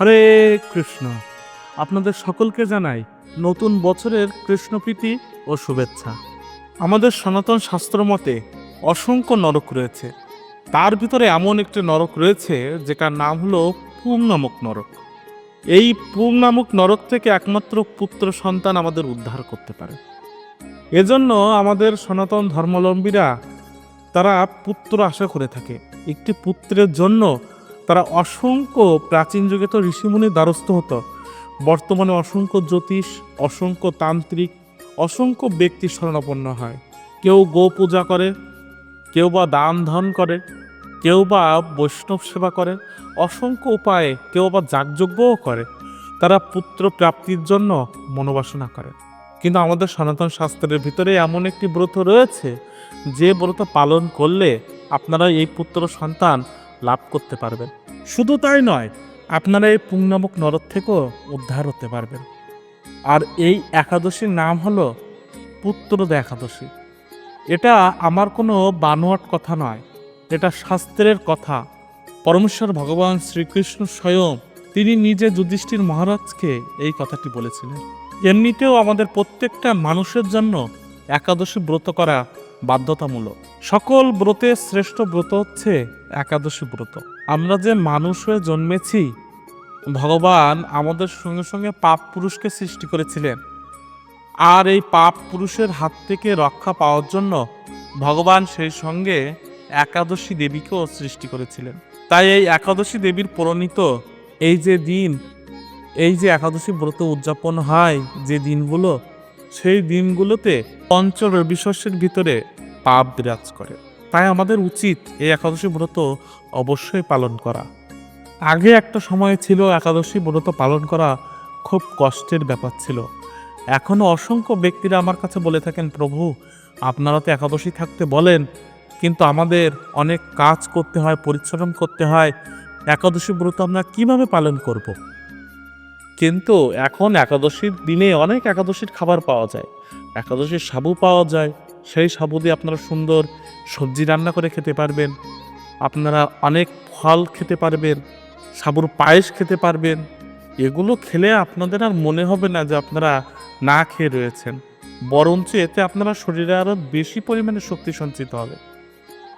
হরে কৃষ্ণ। আপনাদের সকলকে জানাই নতুন বছরের কৃষ্ণপ্রীতি ও শুভেচ্ছা। আমাদের সনাতন শাস্ত্র মতে অসংখ্য নরক রয়েছে। তার ভিতরে এমন একটি নরক রয়েছে যেটার নাম হলো পুং নামক নরক। এই পুং নামক নরক থেকে একমাত্র পুত্র সন্তান আমাদের উদ্ধার করতে পারে। এজন্য আমাদের সনাতন ধর্মাবলম্বীরা তারা পুত্র আশা করে থাকে। একটি পুত্রের জন্য তারা অসংখ্য প্রাচীন যুগে তো ঋষিমুনির দ্বারস্থ হতো। বর্তমানে অসংখ্য জ্যোতিষ, অসংখ্য তান্ত্রিক, অসংখ্য ব্যক্তি শরণাপন্ন হয়। কেউ গো পূজা করে, কেউ বা দান ধন করে, কেউ বা বৈষ্ণব সেবা করে, অসংখ্য উপায়ে কেউ বা যাগযজ্ঞও করে। তারা পুত্র প্রাপ্তির জন্য মনোবাসনা করে। কিন্তু আমাদের সনাতন শাস্ত্রের ভিতরে এমন একটি ব্রত রয়েছে, যে ব্রত পালন করলে আপনারা এই পুত্র সন্তান লাভ করতে পারবেন। শুধু তাই নয়, আপনারা এই পুং নামক নরক থেকেও উদ্ধার হতে পারবেন। আর এই একাদশীর নাম হলো পুত্রদ একাদশী। এটা আমার কোনো বানোয়াট কথা নয়, এটা শাস্ত্রের কথা। পরমেশ্বর ভগবান শ্রীকৃষ্ণ স্বয়ং তিনি নিজে যুধিষ্ঠির মহারাজকে এই কথাটি বলেছিলেন। এমনিতেও আমাদের প্রত্যেকটা মানুষের জন্য একাদশী ব্রত করা বাধ্যতামূলক। সকল ব্রতের শ্রেষ্ঠ ব্রত হচ্ছে একাদশী ব্রত। আমরা যে মানুষ হয়ে জন্মেছি, ভগবান আমাদের সঙ্গে সঙ্গে পাপ পুরুষকে সৃষ্টি করেছিলেন। আর এই পাপ পুরুষের হাত থেকে রক্ষা পাওয়ার জন্য ভগবান সেই সঙ্গে একাদশী দেবীকেও সৃষ্টি করেছিলেন। তাই এই একাদশী দেবীর প্রণীত এই যে দিন, এই যে একাদশী ব্রত উদযাপন হয় যে দিনগুলো, সেই দিনগুলোতে পঞ্চ রবিশস্যের ভিতরে পাপ বিরাজ করে। তাই আমাদের উচিত এই একাদশী ব্রত অবশ্যই পালন করা। আগে একটা সময় ছিল একাদশী ব্রত পালন করা খুব কষ্টের ব্যাপার ছিল। এখনও অসংখ্য ব্যক্তিরা আমার কাছে বলে থাকেন, প্রভু, আপনারা তো একাদশী থাকতে বলেন, কিন্তু আমাদের অনেক কাজ করতে হয়, পরিশ্রম করতে হয়। একাদশী ব্রত আমরা কীভাবে পালন করব। কিন্তু এখন একাদশীর দিনে অনেক একাদশীর খাবার পাওয়া যায়। একাদশীর সাবু পাওয়া যায় সেই সাবু দিয়ে আপনারা সুন্দর সবজি রান্না করে খেতে পারবেন। আপনারা অনেক ফল খেতে পারবেন, সাবুর পায়েস খেতে পারবেন। এগুলো খেলে আপনাদের আর মনে হবে না যে আপনারা না খেয়ে রয়েছেন। বরঞ্চ এতে আপনারা শরীরে আরও বেশি পরিমাণে শক্তি সঞ্চিত হবে।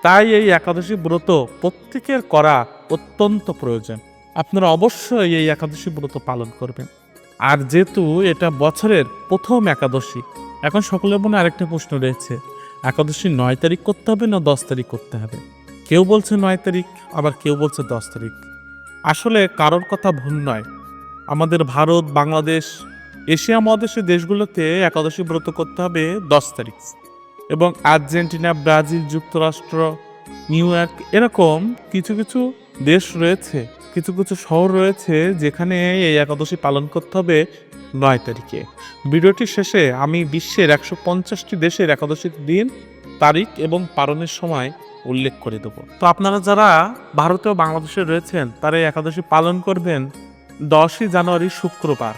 তাই এই একাদশী ব্রত প্রত্যেকের করা অত্যন্ত প্রয়োজন। আপনারা অবশ্যই এই একাদশী ব্রত পালন করবেন। আর যেহেতু এটা বছরের প্রথম একাদশী এখন সকলের মনে আরেকটা প্রশ্ন রয়েছে। একাদশী নয় তারিখ করতে হবে না দশ তারিখ করতে হবে? কেউ বলছে নয় তারিখ, আবার কেউ বলছে দশ তারিখ। আসলে কারোর কথা ভুল নয়। আমাদের ভারত, বাংলাদেশ, এশিয়া মহাদেশের দেশগুলোতে একাদশী ব্রত করতে হবে দশ তারিখ। এবং আর্জেন্টিনা, ব্রাজিল, যুক্তরাষ্ট্র, নিউ ইয়র্ক, এরকম কিছু কিছু দেশ রয়েছে, কিছু কিছু শহর রয়েছে যেখানে এই একাদশী পালন করতে হবে নয় তারিখে। ভিডিওটির শেষে আমি বিশ্বের একশো পঞ্চাশটি দেশের একাদশীর দিন, তারিখ এবং পালনের সময় উল্লেখ করে দেব। তো আপনারা যারা ভারতে ও বাংলাদেশে রয়েছেন, তারা একাদশী পালন করবেন দশই জানুয়ারি শুক্রবার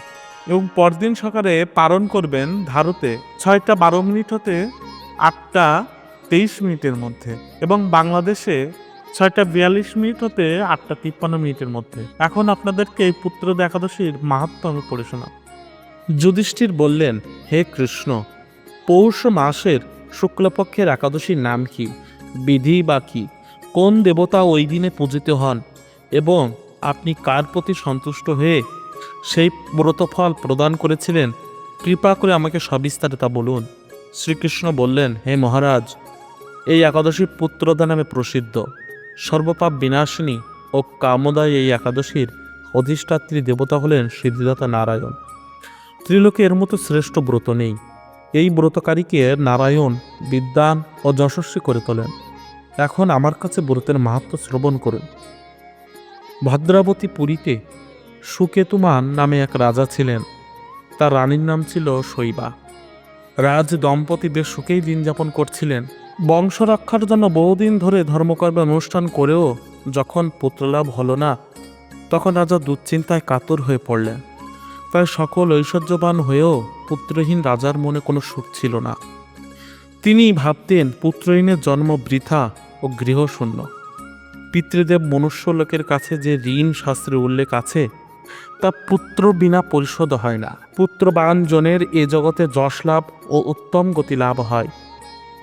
এবং পরদিন সকালে পালন করবেন ভারতে ছয়টা বারো মিনিট হতে আটটা তেইশ মিনিটের মধ্যে এবং বাংলাদেশে ছয়টা বিয়াল্লিশ মিনিট হতে আটটা তিপ্পান্ন মিনিটের মধ্যে। এখন আপনাদেরকে এই পুত্র একাদশীর মাহাত্ম আমি পড়ে শোনাব। যুধিষ্ঠির বললেন, হে কৃষ্ণ, পৌষ মাসের শুক্লপক্ষের একাদশীর নাম কি? বিধি বা কি? কোন দেবতা ওই দিনে পূজিত হন? এবং আপনি কার প্রতি সন্তুষ্ট হয়ে সেই ব্রতফল প্রদান করেছিলেন? কৃপা করে আমাকে সবিস্তারে তা বলুন। শ্রীকৃষ্ণ বললেন, হে মহারাজ, এই একাদশী পুত্রদা নামে প্রসিদ্ধ। সর্বপাপ বিনাশিনী ও কামদায় এই একাদশীর অধিষ্ঠাত্রী দেবতা হলেন সিদ্ধিদাতা নারায়ণ। ত্রিলোকে এর মতো শ্রেষ্ঠ ব্রত নেই। এই ব্রতকারীকে নারায়ণ বিদ্যান ও যশস্বী করে তোলেন। এখন আমার কাছে ব্রতের মাহাত্ম শ্রবণ করুন। ভদ্রাবতী পুরীতে সুকেতুমান নামে এক রাজা ছিলেন। তার রানীর নাম ছিল শৈবা। রাজ দম্পতি বেশ সুখেই দিন যাপন করছিলেন। বংশ রক্ষার জন্য বহুদিন ধরে ধর্মকর্মের অনুষ্ঠান করেও যখন পুত্রলাভ হল না, তখন রাজা দুশ্চিন্তায় কাতর হয়ে পড়লেন। তাই সকল ঐশ্বর্যবান হয়েও পুত্রহীন রাজার মনে কোনো সুখ ছিল না। তিনি ভাবতেন পুত্রহীনের জন্ম বৃথা ও গৃহশূন্য। পিতৃদেব মনুষ্য লোকের কাছে যে ঋণ শাস্ত্রে উল্লেখ আছে, তা পুত্র বিনা পরিশোধ হয় না। পুত্রবান জনের এ জগতে যশ লাভ ও উত্তম গতি লাভ হয়।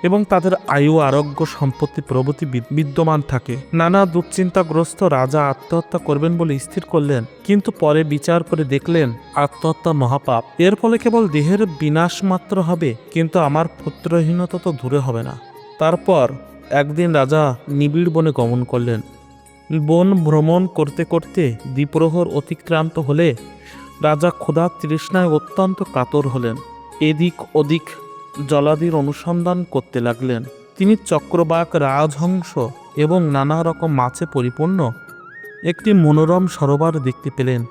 এবং তাদের আয়ু, আরোগ্য, সম্পত্তি, প্রভৃতি বিদ্যমান থাকে। নানা দুশ্চিন্তাগ্রস্ত রাজা আত্মহত্যা করবেন বলে স্থির করলেন, কিন্তু পরে বিচার করে দেখলেন, আত্মহত্যা মহাপাপ। এর ফলে কেবল দেহের বিনাশ মাত্র হবে, কিন্তু আমার পুত্রহীনতা তো দূরে হবে না। তারপর একদিন রাজা নিবিড় বনে গমন করলেন। বন ভ্রমণ করতে করতে দ্বিপ্রহর অতিক্রান্ত হলে রাজা ক্ষুধা তৃষ্ণায় অত্যন্ত কাতর হলেন। এদিক ওদিক জলাদির অনুসন্ধান করতে লাগলেন। তিনি চক্রবাক রাজহংস এবং নানা রকম মাছে পরিপূর্ণ একটি মনোরম সরোবর দেখতে পেলেন।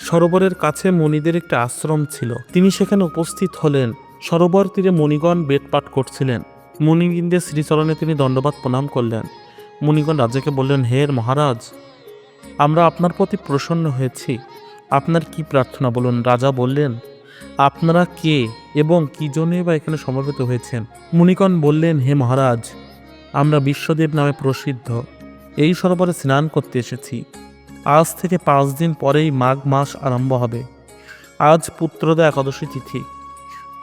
সরোবরের কাছে মণিদের একটি আশ্রম ছিল। তিনি সেখানে উপস্থিত হলেন। সরোবর তীরে মণিগণ বেদপাঠ করছিলেন। মুনিবৃন্দের শ্রীচরণে তিনি দণ্ডবাদ প্রণাম করলেন। মণিগণ রাজাকে বললেন হের মহারাজ, আমরা আপনার প্রতি প্রসন্ন হয়েছি। আপনার কি প্রার্থনা বলুন? রাজা বললেন আপনারা কে এবং কি জন্যে বা এখানে সমবেত হয়েছেন? মুনিগণ বললেন, হে মহারাজ, আমরা বিশ্বদেব নামে প্রসিদ্ধ। এই সরোবরে স্নান করতে এসেছি। আজ থেকে পাঁচ দিন পরেই মাঘ মাস আরম্ভ হবে। আজ পুত্রদা একাদশী তিথি।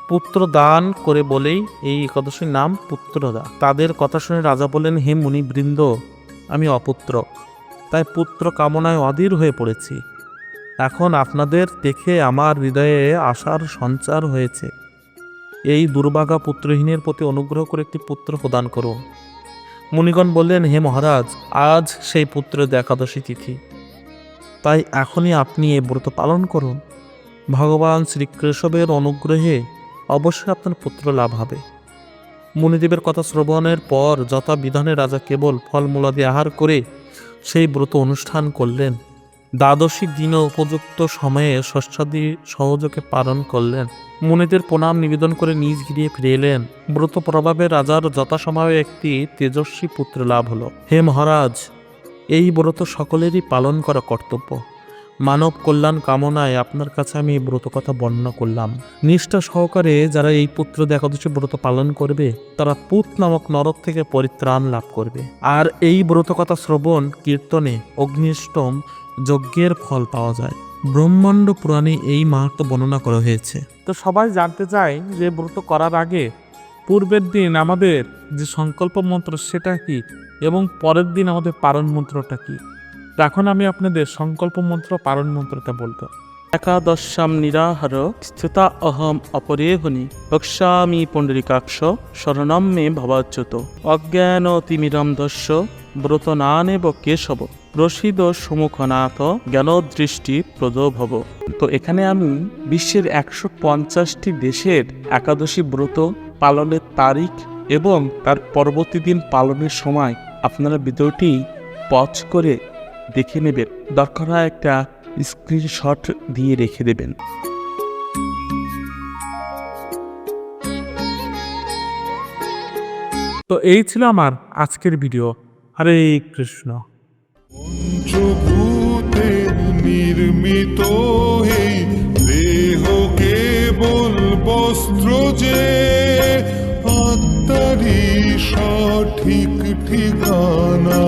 পুত্র দান করে বলেই এই একাদশীর নাম পুত্রদা। তাদের কথা শুনে রাজা বললেন, হে মুনিবৃন্দ, আমি অপুত্র। তাই পুত্র কামনায় অধীর হয়ে পড়েছি। এখন আপনাদের দেখে আমার হৃদয়ে আশার সঞ্চার হয়েছে। এই দুর্ভাগা পুত্রহীনের প্রতি অনুগ্রহ করে একটি পুত্র প্রদান করুন। মুনিগণ বললেন, হে মহারাজ, আজ সেই পুত্রের একাদশী তিথি। তাই এখনই আপনি এ ব্রত পালন করুন। ভগবান শ্রীকৃষ্ণের অনুগ্রহে অবশ্যই আপনার পুত্র লাভ হবে। মুনিদেবের কথা শ্রবণের পর যথা বিধানে রাজা কেবল ফলমূলাদি আহার করে সেই ব্রত অনুষ্ঠান করলেন। দ্বাদশী দিনও উপযুক্ত সময়ে ষষ্ঠাদি সহযোগে পালন করলেন। মুনিদের প্রণাম নিবেদন করে নিজ গিরিয়ে ফিরে এলেন। ব্রত প্রভাবে রাজার যথাসময়ে একটি তেজস্বী পুত্র লাভ হলো। হে মহারাজ, এই ব্রত সকলেরই পালন করা কর্তব্য। মানব কল্যাণ কামনায় আপনার কাছে আমি এই ব্রত কথা বর্ণনা করলাম। নিষ্ঠা সহকারে যারা এই পুত্র একাদশী ব্রত পালন করবে, তারা পুত নামক নরক থেকে পরিত্রাণ লাভ করবে। আর এই ব্রত কথা শ্রবণ, কীর্তনে, অগ্নিষ্টম যজ্ঞের ফল পাওয়া যায়। ব্রহ্মাণ্ড পুরাণে এই মাহাত্ম বর্ণনা করা হয়েছে। তো সবাই জানতে চায় যে ব্রত করার আগে পূর্বের দিন আমাদের যে সংকল্প মন্ত্র সেটা কি এবং পরের দিন আমাদের পারণ মন্ত্রটা কি? এখন আমি আপনাদের সংকল্প মন্ত্র পারণ মন্ত্রটা বলব। একাদশাম নিরাহার স্থিতা অহম অপরেহনি বক্ষ্যামি পুণ্ডরিকাক্ষ শরণম মে ভবাচ্যুত। অজ্ঞান তিমিরম দস্য ব্রত নানেব কেশব। প্রসিদ সুমুখনাথ জ্ঞান দৃষ্টি প্রদভব। তো এখানে আমি বিশ্বের একশো পঞ্চাশটি দেশের একাদশী ব্রত পালনের তারিখ এবং তার পরবর্তী দিন পালনের সময় আপনারা ভিডিওটি পজ করে দেখে নেবেন। দরকার একটা স্ক্রিনশট দিয়ে রেখে দেবেন। তো এই ছিল আমার আজকের ভিডিও। হরে কৃষ্ণ। পঞ্চভূতে নির্মিত এই দেহ কেবল বস্ত্র যে আত্মারি সঠিক ঠিকানা